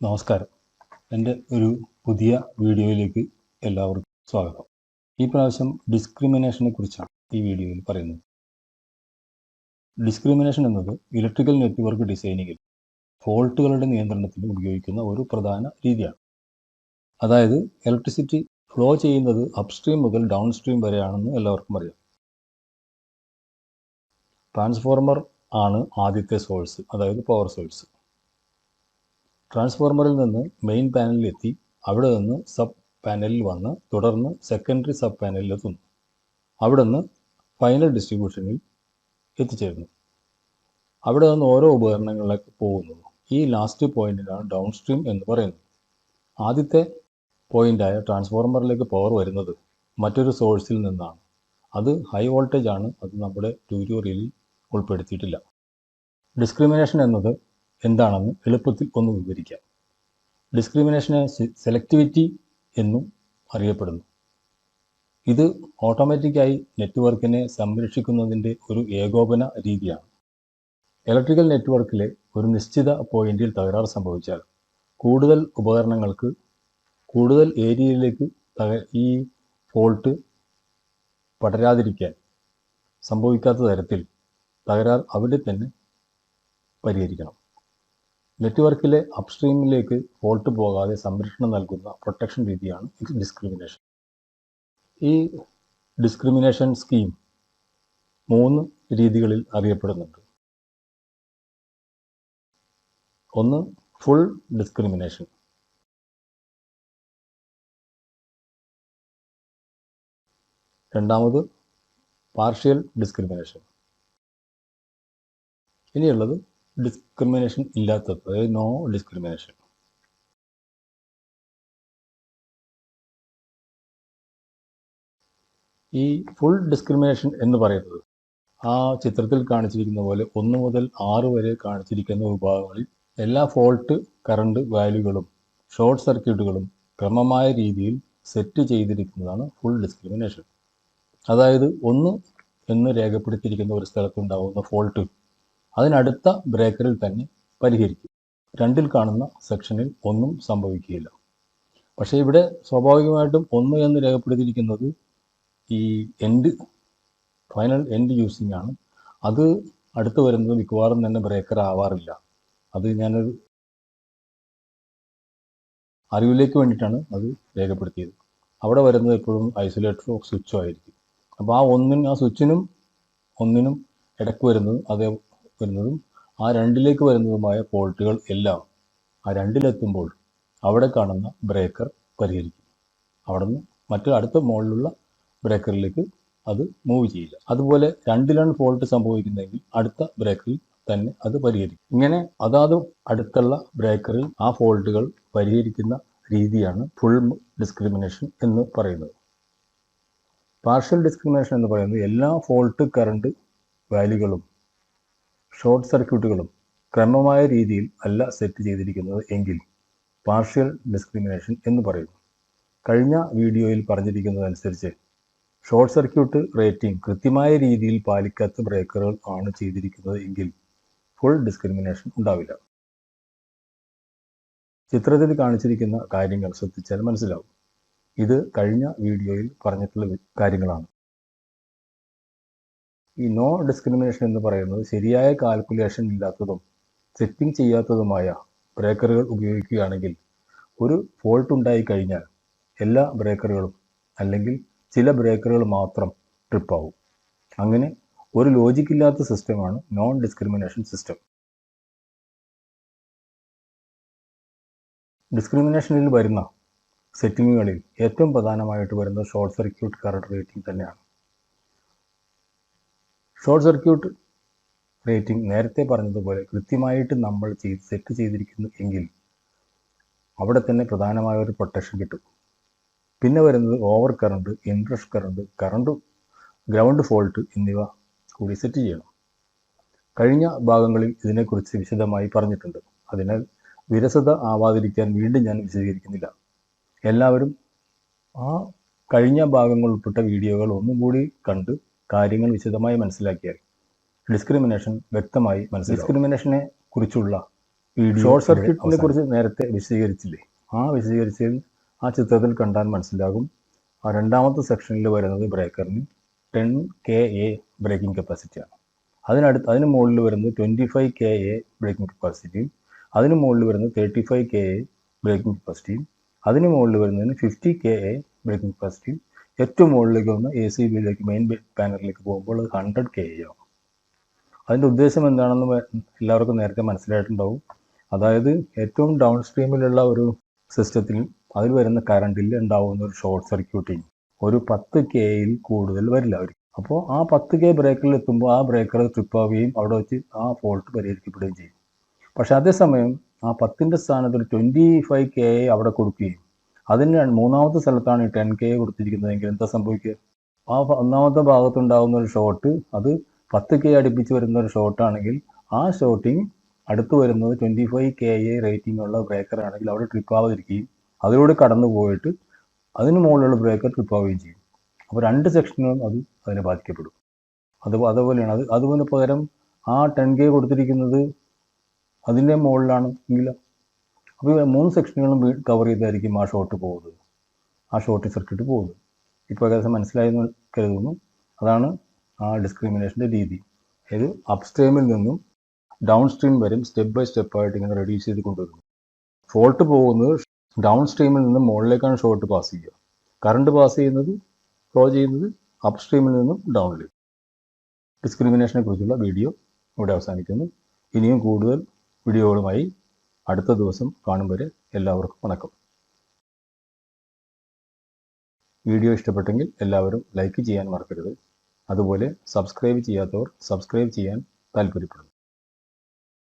നമസ്കാരം. എന്റെ ഒരു പുതിയ വീഡിയോയിലേക്ക് എല്ലാവർക്കും സ്വാഗതം. ഈ പ്രാവശ്യം ഡിസ്ക്രിമിനേഷനെ കുറിച്ചാണ് ഈ വീഡിയോയിൽ പറയുന്നത്. ഡിസ്ക്രിമിനേഷൻ എന്നത് ഇലക്ട്രിക്കൽ നെറ്റ്വർക്ക് ഡിസൈനിങ്ങിൽ ഫോൾട്ടുകളുടെ നിയന്ത്രണത്തിന് ഉപയോഗിക്കുന്ന ഒരു പ്രധാന രീതിയാണ്. അതായത് ഇലക്ട്രിസിറ്റി ഫ്ലോ ചെയ്യുന്നത് അപ്സ്ട്രീം മുതൽ ഡൗൺ സ്ട്രീം വരെയാണെന്ന് എല്ലാവർക്കും അറിയാം. ട്രാൻസ്ഫോർമർ ആണ് ആദ്യത്തെ സോഴ്സ് അതായത് പവർ സോഴ്സ്. ട്രാൻസ്ഫോർമറിൽ നിന്ന് മെയിൻ പാനലിൽ എത്തി അവിടെ നിന്ന് സബ് പാനലിൽ വന്ന് തുടർന്ന് സെക്കൻഡറി സബ് പാനലിൽ എത്തുന്നു അവിടെ നിന്ന് ഫൈനൽ ഡിസ്ട്രിബ്യൂഷനിൽ എത്തിച്ചേരുന്നു. അവിടെ നിന്ന് ഓരോ ഉപകരണങ്ങളിലേക്ക് പോകുന്നു. ഈ ലാസ്റ്റ് പോയിന്റിനാണ് ഡൗൺ സ്ട്രീം എന്ന് പറയുന്നത്. ആദ്യത്തെ പോയിന്റായ ട്രാൻസ്ഫോർമറിലേക്ക് പവർ വരുന്നത് മറ്റൊരു സോഴ്സിൽ നിന്നാണ്. അത് ഹൈ വോൾട്ടേജ് ആണ്. അത് നമ്മുടെ ട്യൂറ്റോറിയലിൽ ഉൾപ്പെടുത്തിയിട്ടില്ല. ഡിസ്ക്രിമിനേഷൻ എന്നത് എന്താണെന്ന് എളുപ്പത്തിൽ ഒന്ന് വിവരിക്കാം. ഡിസ്ക്രിമിനേഷനെ സെലക്ടിവിറ്റി എന്നും അറിയപ്പെടുന്നു. ഇത് ഓട്ടോമാറ്റിക്കായി നെറ്റ്വർക്കിനെ സംരക്ഷിക്കുന്നതിന്റെ ഒരു ഏകോപന രീതിയാണ്. ഇലക്ട്രിക്കൽ നെറ്റ്വർക്കിലെ ഒരു നിശ്ചിത പോയിന്റിൽ തകരാർ സംഭവിച്ചാൽ കൂടുതൽ ഉപകരണങ്ങൾക്ക് കൂടുതൽ ഏരിയയിലേക്ക് ഈ ഫോൾട്ട് പടരാതിരിക്കാൻ സംഭവിക്കാത്ത തരത്തിൽ തകരാർ അവിടെ തന്നെ പരിഹരിക്കണം. നെറ്റ്വർക്കിലെ അപ്സ്ട്രീമിലേക്ക് ഫോൾട്ട് പോകാതെ സംരക്ഷണം നൽകുന്ന പ്രൊട്ടക്ഷൻ രീതിയാണ് ഡിസ്ക്രിമിനേഷൻ. ഈ ഡിസ്ക്രിമിനേഷൻ സ്കീം മൂന്ന് രീതികളിൽ അറിയപ്പെടുന്നുണ്ട്. ഒന്ന് ഫുൾ ഡിസ്ക്രിമിനേഷൻ. രണ്ടാമത് പാർഷ്യൽ ഡിസ്ക്രിമിനേഷൻ. ഇനിയുള്ളത് ഡിസ്ക്രിമിനേഷൻ ഇല്ലാത്തത് അതായത് നോ ഡിസ്ക്രിമിനേഷൻ ഈ ഫുൾ ഡിസ്ക്രിമിനേഷൻ എന്ന് പറയുന്നത് ആ ചിത്രത്തിൽ കാണിച്ചിരിക്കുന്ന പോലെ ഒന്ന് മുതൽ ആറ് വരെ കാണിച്ചിരിക്കുന്ന വിഭാഗങ്ങളിൽ എല്ലാ ഫോൾട്ട് കറണ്ട് വാല്യൂകളും ഷോർട്ട് സർക്യൂട്ടുകളും ക്രമമായ രീതിയിൽ സെറ്റ് ചെയ്തിരിക്കുന്നതാണ് ഫുൾ ഡിസ്ക്രിമിനേഷൻ അതായത് ഒന്ന് എന്ന് രേഖപ്പെടുത്തിയിരിക്കുന്ന ഒരു സ്ഥലത്തുണ്ടാകുന്ന ഫോൾട്ട് അതിനടുത്ത ബ്രേക്കറിൽ തന്നെ പരിഹരിക്കും. രണ്ടിൽ കാണുന്ന സെക്ഷനിൽ ഒന്നും സംഭവിക്കുകയില്ല. പക്ഷേ ഇവിടെ സ്വാഭാവികമായിട്ടും ഒന്ന് എന്ന് രേഖപ്പെടുത്തിയിരിക്കുന്നത് ഈ എൻഡ് ഫൈനൽ എൻഡ് യൂസിങ് ആണ്. അത് അടുത്ത് വരുന്നത് മിക്കവാറും തന്നെ ബ്രേക്കർ ആവാറില്ല. അത് ഞാനൊരു അറിവിലേക്ക് വേണ്ടിയിട്ടാണ് അത് രേഖപ്പെടുത്തിയത്. അവിടെ വരുന്നത് എപ്പോഴും ഐസൊലേറ്ററോ സ്വിച്ചോ ആയിരിക്കും. അപ്പോൾ ആ ഒന്നിനും ആ സ്വിച്ചിനും ഒന്നിനും ഇടയ്ക്ക് വരുന്നത് അതേ വരുന്നതും ആ രണ്ടിലേക്ക് വരുന്നതുമായ ഫോൾട്ടുകൾ എല്ലാം ആ രണ്ടിലെത്തുമ്പോൾ അവിടെ കാണുന്ന ബ്രേക്കർ പരിഹരിക്കും. അവിടെ നിന്ന് മറ്റു അടുത്ത മുകളിലുള്ള ബ്രേക്കറിലേക്ക് അത് മൂവ് ചെയ്യില്ല. അതുപോലെ രണ്ടിലാണ് ഫോൾട്ട് സംഭവിക്കുന്നതെങ്കിൽ അടുത്ത ബ്രേക്കറിൽ തന്നെ അത് പരിഹരിക്കും. ഇങ്ങനെ അതാത് അടുത്തുള്ള ബ്രേക്കറിൽ ആ ഫോൾട്ടുകൾ പരിഹരിക്കുന്ന രീതിയാണ് ഫുൾ ഡിസ്ക്രിമിനേഷൻ എന്ന് പറയുന്നത്. പാർഷ്യൽ ഡിസ്ക്രിമിനേഷൻ എന്ന് പറയുന്നത് എല്ലാ ഫോൾട്ട് കറണ്ട് വാല്യൂകളും ഷോർട്ട് സർക്യൂട്ടുകളും ക്രമമായ രീതിയിൽ അല്ല സെറ്റ് ചെയ്തിരിക്കുന്നത് എങ്കിൽ പാർഷ്യൽ ഡിസ്ക്രിമിനേഷൻ എന്ന് പറയുന്നു. കഴിഞ്ഞ വീഡിയോയിൽ പറഞ്ഞിരിക്കുന്നതനുസരിച്ച് ഷോർട്ട് സർക്യൂട്ട് റേറ്റിംഗ് കൃത്യമായ രീതിയിൽ പാലിക്കാത്ത ബ്രേക്കറുകൾ ആണ് ചെയ്തിരിക്കുന്നത് എങ്കിൽ ഫുൾ ഡിസ്ക്രിമിനേഷൻ ഉണ്ടാവില്ല. ചിത്രത്തിൽ കാണിച്ചിരിക്കുന്ന കാര്യങ്ങൾ ശ്രദ്ധിച്ചാൽ മനസ്സിലാവും. ഇത് കഴിഞ്ഞ വീഡിയോയിൽ പറഞ്ഞിട്ടുള്ള കാര്യങ്ങളാണ്. ഈ നോ ഡിസ്ക്രിമിനേഷൻ എന്ന് പറയുന്നത് ശരിയായ കാൽക്കുലേഷൻ ഇല്ലാത്തതും സെറ്റിംഗ് ചെയ്യാത്തതുമായ ബ്രേക്കറുകൾ ഉപയോഗിക്കുകയാണെങ്കിൽ ഒരു ഫോൾട്ട് ഉണ്ടായി കഴിഞ്ഞാൽ എല്ലാ ബ്രേക്കറുകളും അല്ലെങ്കിൽ ചില ബ്രേക്കറുകൾ മാത്രം ട്രിപ്പ് ആവും. അങ്ങനെ ഒരു ലോജിക് ഇല്ലാത്ത സിസ്റ്റമാണ് നോൺ ഡിസ്ക്രിമിനേഷൻ സിസ്റ്റം ഡിസ്ക്രിമിനേഷനിൽ വരുന്ന സെറ്റിങ്ങുകളിൽ ഏറ്റവും പ്രധാനമായിട്ട് വരുന്നത് ഷോർട്ട് സർക്യൂട്ട് കറണ്ട് റേറ്റിംഗ് തന്നെയാണ്. ഷോർട്ട് സർക്യൂട്ട് റേറ്റിംഗ് നേരത്തെ പറഞ്ഞതുപോലെ കൃത്യമായിട്ട് നമ്മൾ ചെയ്ത് സെറ്റ് ചെയ്തിരിക്കുന്നു എങ്കിൽ അവിടെ തന്നെ പ്രധാനമായ ഒരു പ്രൊട്ടക്ഷൻ കിട്ടും. പിന്നെ വരുന്നത് over current interest current current ground fault എന്നിവ കൂടി സെറ്റ് ചെയ്യണം. കഴിഞ്ഞ ഭാഗങ്ങളിൽ ഇതിനെക്കുറിച്ച് വിശദമായി പറഞ്ഞിട്ടുണ്ട്. അതിനാൽ വിരസത ആവാതിരിക്കാൻ വീണ്ടും ഞാൻ വിശദീകരിക്കുന്നില്ല. എല്ലാവരും ആ കഴിഞ്ഞ ഭാഗങ്ങൾ ഉൾപ്പെട്ട വീഡിയോകൾ ഒന്നും കൂടി കണ്ട് കാര്യങ്ങൾ വിശദമായി മനസ്സിലാക്കിയാൽ ഡിസ്ക്രിമിനേഷൻ വ്യക്തമായി മനസ്സിലാക്കും ഡിസ്ക്രിമിനേഷനെ കുറിച്ചുള്ള ഷോർട്ട് സർക്യൂട്ടിനെ കുറിച്ച് നേരത്തെ വിശദീകരിച്ചില്ലേ? ആ വിശദീകരിച്ചതിൽ ആ ചിത്രത്തിൽ കണ്ടാൽ മനസ്സിലാകും. ആ രണ്ടാമത്തെ സെക്ഷനിൽ വരുന്നത് ബ്രേക്കറിന് ടെൻ കെ എ ബ്രേക്കിംഗ് കപ്പാസിറ്റിയാണ് അതിനടുത്ത് അതിന് മുകളിൽ വരുന്നത് twenty five K A breaking കപ്പാസിറ്റിയും അതിന് മുകളിൽ വരുന്നത് thirty five K A breaking കപ്പാസിറ്റിയും അതിന് മുകളിൽ വരുന്നതിന് ഫിഫ്റ്റി കെ എ ബ്രേക്കിംഗ് കപ്പാസിറ്റിയും ഏറ്റവും മുകളിലേക്ക് വന്ന് എ സി ബിയിലേക്ക് മെയിൻ പാനലിലേക്ക് പോകുമ്പോൾ അത് ഹൺഡ്രഡ് കെ ആവും അതിന്റെ ഉദ്ദേശം എന്താണെന്ന് എല്ലാവർക്കും നേരത്തെ മനസ്സിലായിട്ടുണ്ടാവും. അതായത് ഏറ്റവും ഡൗൺ സ്ട്രീമിലുള്ള ഒരു സിസ്റ്റത്തിൽ അതിൽ വരുന്ന കറണ്ടിൽ ഉണ്ടാവുന്ന ഒരു ഷോർട്ട് സർക്യൂട്ടിങ് ഒരു പത്ത് കെയിൽ കൂടുതൽ വരില്ല അവർ അപ്പോൾ ആ പത്ത് കെ ബ്രേക്കറിൽ എത്തുമ്പോൾ ആ ബ്രേക്കർ ട്രിപ്പ് ആവുകയും അവിടെ വെച്ച് ആ ഫോൾട്ട് പരിഹരിക്കപ്പെടുകയും ചെയ്യും. പക്ഷേ അതേസമയം ആ പത്തിന്റെ സ്ഥാനത്ത് ഒരു ട്വന്റി ഫൈവ് കെ അവിടെ കൊടുക്കുകയും അതിന് മൂന്നാമത്തെ സ്ഥലത്താണ് ഈ ടെൻ കെ കൊടുത്തിരിക്കുന്നതെങ്കിൽ എന്താ സംഭവിക്കുക? ആ ഒന്നാമത്തെ ഭാഗത്തുണ്ടാകുന്ന ഒരു ഷോട്ട് അത് പത്ത് കെ അടുപ്പിച്ച് വരുന്ന ഒരു ഷോട്ടാണെങ്കിൽ ആ ഷോട്ടിങ് അടുത്ത് വരുന്നത് twenty five K A rating ഉള്ള ബ്രേക്കർ ആണെങ്കിൽ അവിടെ ട്രിപ്പ് ആവാതിരിക്കുകയും അതിലൂടെ കടന്നു പോയിട്ട് അതിന് മുകളിലുള്ള ബ്രേക്കർ ട്രിപ്പ് ആവുകയും ചെയ്യും. അപ്പോൾ രണ്ട് സെക്ഷനുകളും അത് അതിനെ ബാധിക്കപ്പെടും. അത് അതുപോലെയാണ്. അത് അതുപോലെ പകരം ആ ടെൻ കെ കൊടുത്തിരിക്കുന്നത് അതിന്റെ മുകളിലാണ് എങ്കിൽ അപ്പോൾ മൂന്ന് സെക്ഷനുകളും കവർ ചെയ്തായിരിക്കും ആ ഷോട്ട് പോകുന്നത്. ആ ഷോർട്ട് സർക്യൂട്ട് പോകുന്നത്. ഇപ്പോൾ ഏകദേശം മനസ്സിലായെന്ന് കരുതുന്നു. അതാണ് ആ ഡിസ്ക്രിമിനേഷന്റെ രീതി. അതായത് അപ്സ്ട്രീമിൽ നിന്നും ഡൗൺ സ്ട്രീം വരും സ്റ്റെപ്പ് ബൈ സ്റ്റെപ്പ് ആയിട്ട് ഇങ്ങനെ റെഡ്യൂസ് ചെയ്ത് കൊണ്ടുവരുന്നു. ഫോൾട്ട് പോകുന്നത് ഡൗൺ സ്ട്രീമിൽ നിന്നും മുകളിലേക്കാണ് ഷോർട്ട് പാസ് ചെയ്യുക. കറണ്ട് പാസ് ചെയ്യുന്നത് ഫ്ലോ ചെയ്യുന്നത് അപ്പ് സ്ട്രീമിൽ നിന്നും ഡൗണിലേക്ക് ഡിസ്ക്രിമിനേഷനെ കുറിച്ചുള്ള വീഡിയോ ഇവിടെ അവസാനിക്കുന്നു. ഇനിയും കൂടുതൽ വീഡിയോകളുമായി അടുത്ത ദിവസം കാണും വരെ എല്ലാവർക്കും വണക്കം. വീഡിയോ ഇഷ്ടപ്പെട്ടെങ്കിൽ എല്ലാവരും ലൈക്ക് ചെയ്യാൻ മറക്കരുത്. അതുപോലെ സബ്സ്ക്രൈബ് ചെയ്യാത്തവർ സബ്സ്ക്രൈബ് ചെയ്യാൻ താല്പര്യപ്പെടുന്നു.